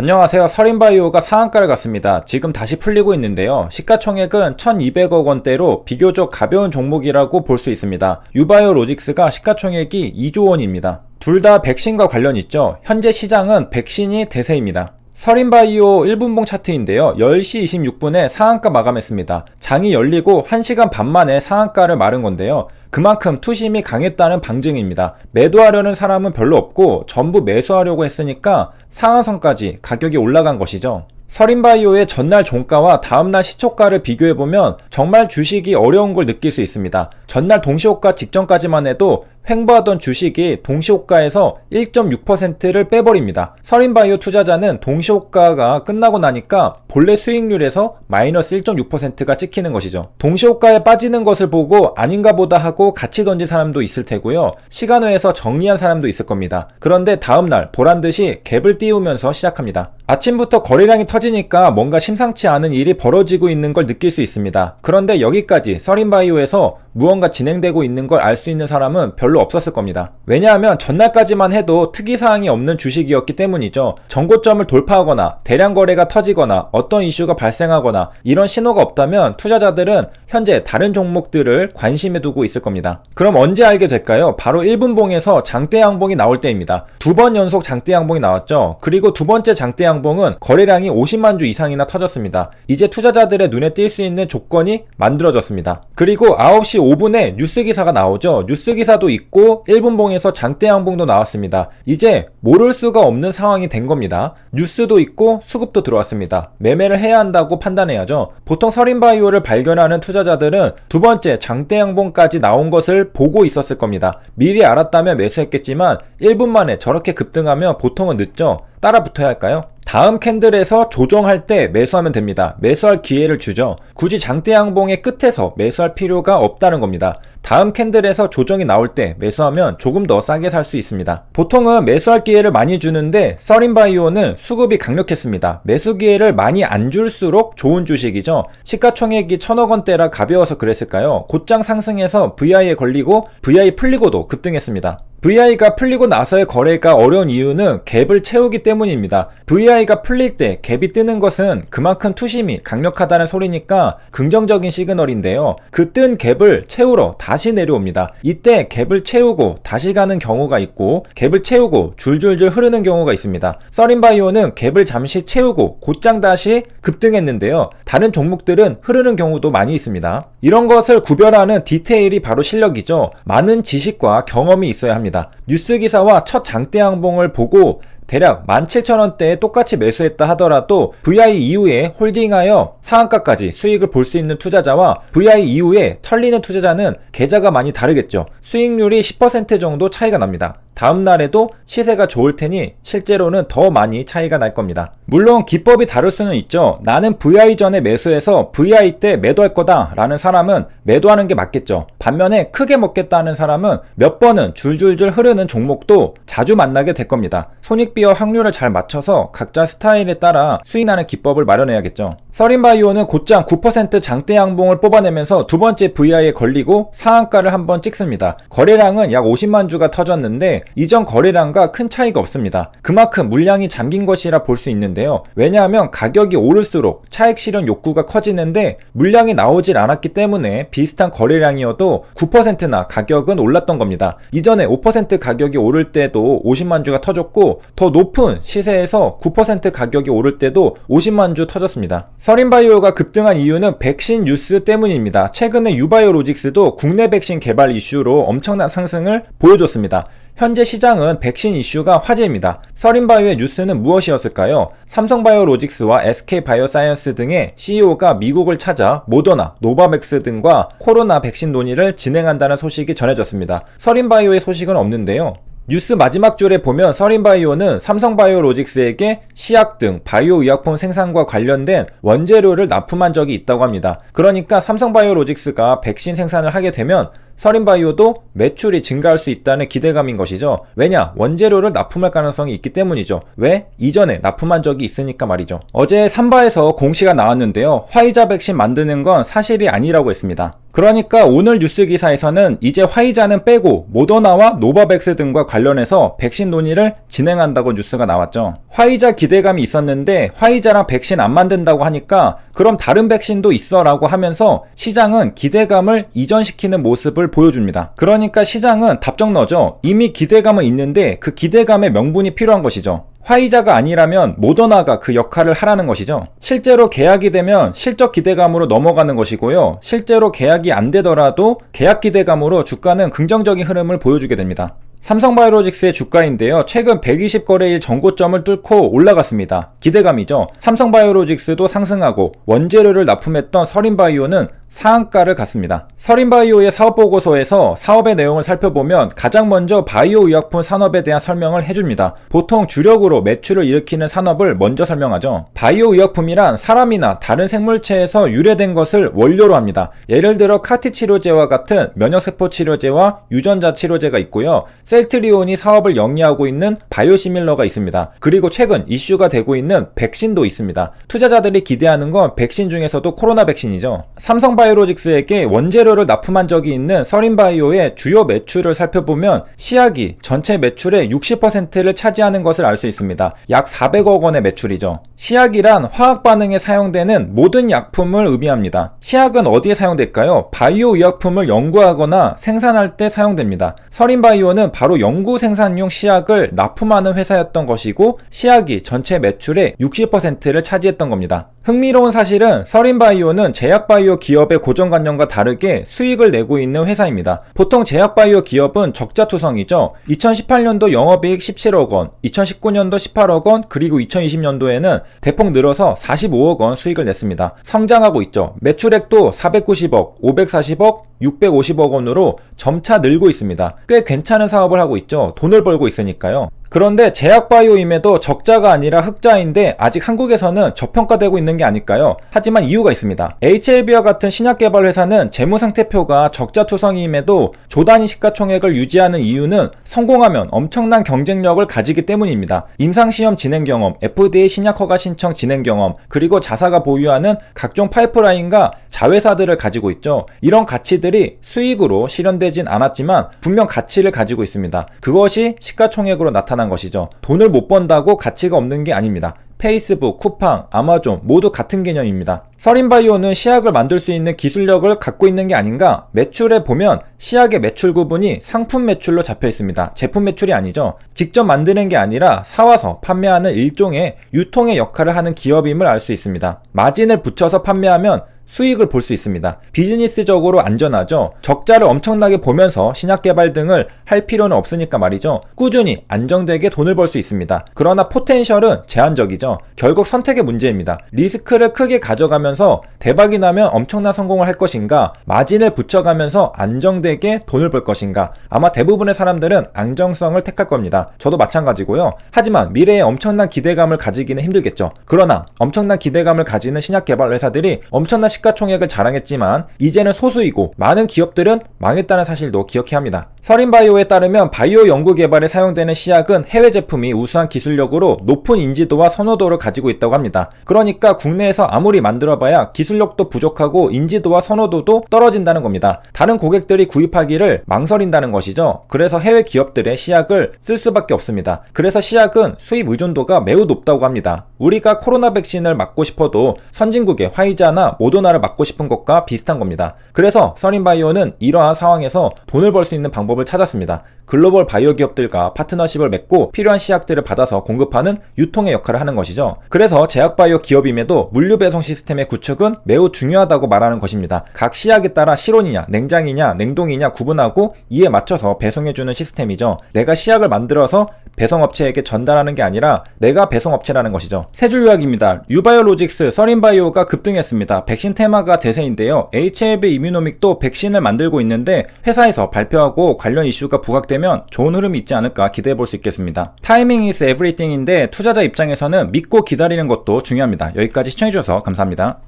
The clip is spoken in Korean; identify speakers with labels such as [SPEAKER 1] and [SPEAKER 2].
[SPEAKER 1] 안녕하세요. 서린바이오가 상한가를 갔습니다. 지금 다시 풀리고 있는데요. 시가총액은 1200억 원대로 비교적 가벼운 종목이라고 볼 수 있습니다. 유바이오 로직스가 시가총액이 2조 원입니다. 둘 다 백신과 관련 있죠. 현재 시장은 백신이 대세입니다. 서린바이오 1분봉 차트인데요. 10시 26분에 상한가 마감했습니다. 장이 열리고 1시간 반 만에 상한가를 마른 건데요. 그만큼 투심이 강했다는 방증입니다. 매도하려는 사람은 별로 없고 전부 매수하려고 했으니까 상한선까지 가격이 올라간 것이죠. 서린바이오의 전날 종가와 다음날 시초가를 비교해보면 정말 주식이 어려운 걸 느낄 수 있습니다. 전날 동시호가 직전까지만 해도 횡보하던 주식이 동시호가에서 1.6%를 빼버립니다. 서린바이오 투자자는 동시호가가 끝나고 나니까 본래 수익률에서 마이너스 1.6%가 찍히는 것이죠. 동시호가에 빠지는 것을 보고 아닌가 보다 하고 같이 던진 사람도 있을 테고요. 시간 외에서 정리한 사람도 있을 겁니다. 그런데 다음날 보란듯이 갭을 띄우면서 시작합니다. 아침부터 거래량이 터지니까 뭔가 심상치 않은 일이 벌어지고 있는 걸 느낄 수 있습니다. 그런데 여기까지 서린바이오에서 무언가 진행되고 있는 걸 알 수 있는 사람은 별로 없었을 겁니다. 왜냐하면 전날까지만 해도 특이사항이 없는 주식이었기 때문이죠. 정고점을 돌파하거나 대량 거래가 터지거나 어떤 이슈가 발생하거나 이런 신호가 없다면 투자자들은 현재 다른 종목들을 관심에 두고 있을 겁니다. 그럼 언제 알게 될까요? 바로 1분봉에서 장대 양봉이 나올 때입니다. 두 번 연속 장대 양봉이 나왔죠. 그리고 두 번째 장대 양봉은 거래량이 50만 주 이상이나 터졌습니다. 이제 투자자들의 눈에 띌 수 있는 조건이 만들어졌습니다. 그리고 9시 5분 에 뉴스 기사가 나오죠. 뉴스 기사도 있고 1분봉에서 장대 양봉도 나왔습니다. 이제 모를 수가 없는 상황이 된 겁니다. 뉴스도 있고 수급도 들어왔습니다. 매매를 해야 한다고 판단해야죠. 보통 서린바이오를 발견하는 투자자들은 두 번째 장대 양봉까지 나온 것을 보고 있었을 겁니다. 미리 알았다면 매수했겠지만 1분 만에 저렇게 급등하면 보통은 늦죠. 따라 붙어야 할까요? 다음 캔들에서 조정할 때 매수하면 됩니다. 매수할 기회를 주죠. 굳이 장대 양봉의 끝에서 매수할 필요가 없다는 겁니다. 다음 캔들에서 조정이 나올 때 매수하면 조금 더 싸게 살 수 있습니다. 보통은 매수할 기회를 많이 주는데 서린바이오는 수급이 강력했습니다. 매수 기회를 많이 안 줄수록 좋은 주식이죠. 시가총액이 천억 원대라 가벼워서 그랬을까요? 곧장 상승해서 VI에 걸리고 VI 풀리고도 급등했습니다. VI가 풀리고 나서의 거래가 어려운 이유는 갭을 채우기 때문입니다. VI가 풀릴 때 갭이 뜨는 것은 그만큼 투심이 강력하다는 소리니까 긍정적인 시그널인데요. 그 뜬 갭을 채우러 다시 내려옵니다. 이때 갭을 채우고 다시 가는 경우가 있고 갭을 채우고 줄줄줄 흐르는 경우가 있습니다. 서린바이오는 갭을 잠시 채우고 곧장 다시 급등했는데요. 다른 종목들은 흐르는 경우도 많이 있습니다. 이런 것을 구별하는 디테일이 바로 실력이죠. 많은 지식과 경험이 있어야 합니다. 뉴스 기사와 첫 장대 양봉을 보고 대략 17,000원대에 똑같이 매수했다 하더라도 VI 이후에 홀딩하여 상한가까지 수익을 볼 수 있는 투자자와 VI 이후에 털리는 투자자는 계좌가 많이 다르겠죠. 수익률이 10% 정도 차이가 납니다. 다음 날에도 시세가 좋을 테니 실제로는 더 많이 차이가 날 겁니다. 물론 기법이 다를 수는 있죠. 나는 VI 전에 매수해서 VI 때 매도할 거다 라는 사람은 매도하는 게 맞겠죠. 반면에 크게 먹겠다는 사람은 몇 번은 줄줄줄 흐르는 종목도 자주 만나게 될 겁니다. 손익비와 확률을 잘 맞춰서 각자 스타일에 따라 수익나는 기법을 마련해야겠죠. 서린바이오는 곧장 9% 장대 양봉을 뽑아내면서 두 번째 VI에 걸리고 상한가를 한번 찍습니다. 거래량은 약 50만 주가 터졌는데 이전 거래량과 큰 차이가 없습니다. 그만큼 물량이 잠긴 것이라 볼 수 있는데요. 왜냐하면 가격이 오를수록 차익 실현 욕구가 커지는데 물량이 나오질 않았기 때문에 비슷한 거래량이어도 9%나 가격은 올랐던 겁니다. 이전에 5% 가격이 오를 때도 50만 주가 터졌고 더 높은 시세에서 9% 가격이 오를 때도 50만 주 터졌습니다. 서린바이오가 급등한 이유는 백신 뉴스 때문입니다. 최근에 유바이오 로직스도 국내 백신 개발 이슈로 엄청난 상승을 보여줬습니다. 현재 시장은 백신 이슈가 화제입니다. 서린바이오의 뉴스는 무엇이었을까요? 삼성바이오로직스와 SK바이오사이언스 등의 CEO가 미국을 찾아 모더나, 노바백스 등과 코로나 백신 논의를 진행한다는 소식이 전해졌습니다. 서린바이오의 소식은 없는데요. 뉴스 마지막 줄에 보면 서린바이오는 삼성바이오로직스에게 시약 등 바이오 의약품 생산과 관련된 원재료를 납품한 적이 있다고 합니다. 그러니까 삼성바이오로직스가 백신 생산을 하게 되면 서린바이오도 매출이 증가할 수 있다는 기대감인 것이죠. 왜냐? 원재료를 납품할 가능성이 있기 때문이죠. 왜? 이전에 납품한 적이 있으니까 말이죠. 어제 삼바에서 공시가 나왔는데요. 화이자 백신 만드는 건 사실이 아니라고 했습니다. 그러니까 오늘 뉴스 기사에서는 이제 화이자는 빼고 모더나와 노바백스 등과 관련해서 백신 논의를 진행한다고 뉴스가 나왔죠. 화이자 기대감이 있었는데 화이자랑 백신 안 만든다고 하니까 그럼 다른 백신도 있어라고 하면서 시장은 기대감을 이전시키는 모습을 보여줍니다. 그러니까 시장은 답정 너죠. 이미 기대감은 있는데 그 기대감의 명분이 필요한 것이죠. 화이자가 아니라면 모더나가 그 역할을 하라는 것이죠. 실제로 계약이 되면 실적 기대감으로 넘어가는 것이고요. 실제로 계약이 안 되더라도 계약 기대감으로 주가는 긍정적인 흐름을 보여주게 됩니다. 삼성바이오로직스의 주가인데요. 최근 120거래일 전고점을 뚫고 올라갔습니다. 기대감이죠. 삼성바이오로직스도 상승하고 원재료를 납품했던 서린바이오는 상한가를 갔습니다. 서린바이오의 사업보고서에서 사업의 내용을 살펴보면 가장 먼저 바이오 의약품 산업에 대한 설명을 해줍니다. 보통 주력으로 매출을 일으키는 산업을 먼저 설명하죠. 바이오 의약품이란 사람이나 다른 생물체에서 유래된 것을 원료로 합니다. 예를 들어 카티 치료제와 같은 면역세포 치료제와 유전자 치료제가 있고요. 셀트리온이 사업을 영위하고 있는 바이오시밀러가 있습니다. 그리고 최근 이슈가 되고 있는 백신도 있습니다. 투자자들이 기대하는 건 백신 중에서도 코로나 백신이죠. 삼성 바이오로직스에게 원재료를 납품한 적이 있는 서린바이오의 주요 매출을 살펴보면 시약이 전체 매출의 60%를 차지하는 것을 알 수 있습니다. 약 400억 원의 매출이죠. 시약이란 화학 반응에 사용되는 모든 약품을 의미합니다. 시약은 어디에 사용될까요? 바이오 의약품을 연구하거나 생산할 때 사용됩니다. 서린바이오는 바로 연구 생산용 시약을 납품하는 회사였던 것이고 시약이 전체 매출의 60%를 차지했던 겁니다. 흥미로운 사실은 서린바이오는 제약바이오 기업 의 고정관념과 다르게 수익을 내고 있는 회사입니다. 보통 제약바이오 기업은 적자 투성이죠. 2018년도 영업이익 17억 원, 2019년도 18억 원, 그리고 2020년도에는 대폭 늘어서 45억 원 수익을 냈습니다. 성장하고 있죠. 매출액도 490억, 540억, 650억 원으로 점차 늘고 있습니다. 꽤 괜찮은 사업을 하고 있죠. 돈을 벌고 있으니까요. 그런데 제약바이오임에도 적자가 아니라 흑자인데 아직 한국에서는 저평가되고 있는 게 아닐까요? 하지만 이유가 있습니다. HLB와 같은 신약 개발 회사는 재무 상태표가 적자 투성임에도 조단위 시가총액을 유지하는 이유는 성공하면 엄청난 경쟁력을 가지기 때문입니다. 임상시험 진행 경험, FDA 신약 허가 신청 진행 경험, 그리고 자사가 보유하는 각종 파이프라인과 자회사들을 가지고 있죠. 이런 가치들이 수익으로 실현되진 않았지만 분명 가치를 가지고 있습니다. 그것이 시가총액으로 나타난 것이죠. 돈을 못 번다고 가치가 없는 게 아닙니다. 페이스북, 쿠팡, 아마존 모두 같은 개념입니다. 서린바이오는 시약을 만들 수 있는 기술력을 갖고 있는 게 아닌가? 매출에 보면 시약의 매출 구분이 상품 매출로 잡혀 있습니다. 제품 매출이 아니죠. 직접 만드는 게 아니라 사와서 판매하는 일종의 유통의 역할을 하는 기업임을 알 수 있습니다. 마진을 붙여서 판매하면 수익을 볼 수 있습니다. 비즈니스적으로 안전하죠. 적자를 엄청나게 보면서 신약 개발 등을 할 필요는 없으니까 말이죠. 꾸준히 안정되게 돈을 벌 수 있습니다. 그러나 포텐셜은 제한적이죠. 결국 선택의 문제입니다. 리스크를 크게 가져가면서 대박이 나면 엄청난 성공을 할 것인가, 마진을 붙여가면서 안정되게 돈을 벌 것인가. 아마 대부분의 사람들은 안정성을 택할 겁니다. 저도 마찬가지고요. 하지만 미래에 엄청난 기대감을 가지기는 힘들겠죠. 그러나 엄청난 기대감을 가지는 신약 개발 회사들이 엄청난 시가총액을 자랑했지만 이제는 소수이고 많은 기업들은 망했다는 사실도 기억해야 합니다. 서린바이오에 따르면 바이오 연구 개발에 사용되는 시약은 해외 제품이 우수한 기술력으로 높은 인지도와 선호도를 가지고 있다고 합니다. 그러니까 국내에서 아무리 만들어봐야 기술력도 부족하고 인지도와 선호도도 떨어진다는 겁니다. 다른 고객들이 구입하기를 망설인다는 것이죠. 그래서 해외 기업들의 시약을 쓸 수밖에 없습니다. 그래서 시약은 수입 의존도가 매우 높다고 합니다. 우리가 코로나 백신을 맞고 싶어도 선진국의 화이자나 모더나 를 맞고 싶은 것과 비슷한 겁니다. 그래서 서린바이오는 이러한 상황에서 돈을 벌 수 있는 방법을 찾았습니다. 글로벌 바이오 기업들과 파트너십을 맺고 필요한 시약들을 받아서 공급하는 유통의 역할을 하는 것이죠. 그래서 제약바이오 기업임에도 물류 배송 시스템의 구축은 매우 중요하다고 말하는 것입니다. 각 시약에 따라 실온이냐, 냉장이냐, 냉동이냐 구분하고 이에 맞춰서 배송해주는 시스템이죠. 내가 시약을 만들어서 배송업체에게 전달하는 게 아니라 내가 배송업체라는 것이죠. 세 줄 요약입니다. 유바이오로직스, 서린바이오가 급등했습니다. 백신 테마가 대세인데요. HLB 이뮤노믹도 백신을 만들고 있는데 회사에서 발표하고 관련 이슈가 부각되면 좋은 흐름이 있지 않을까 기대해 볼 수 있겠습니다. 타이밍 is everything인데 투자자 입장에서는 믿고 기다리는 것도 중요합니다. 여기까지 시청해 주셔서 감사합니다.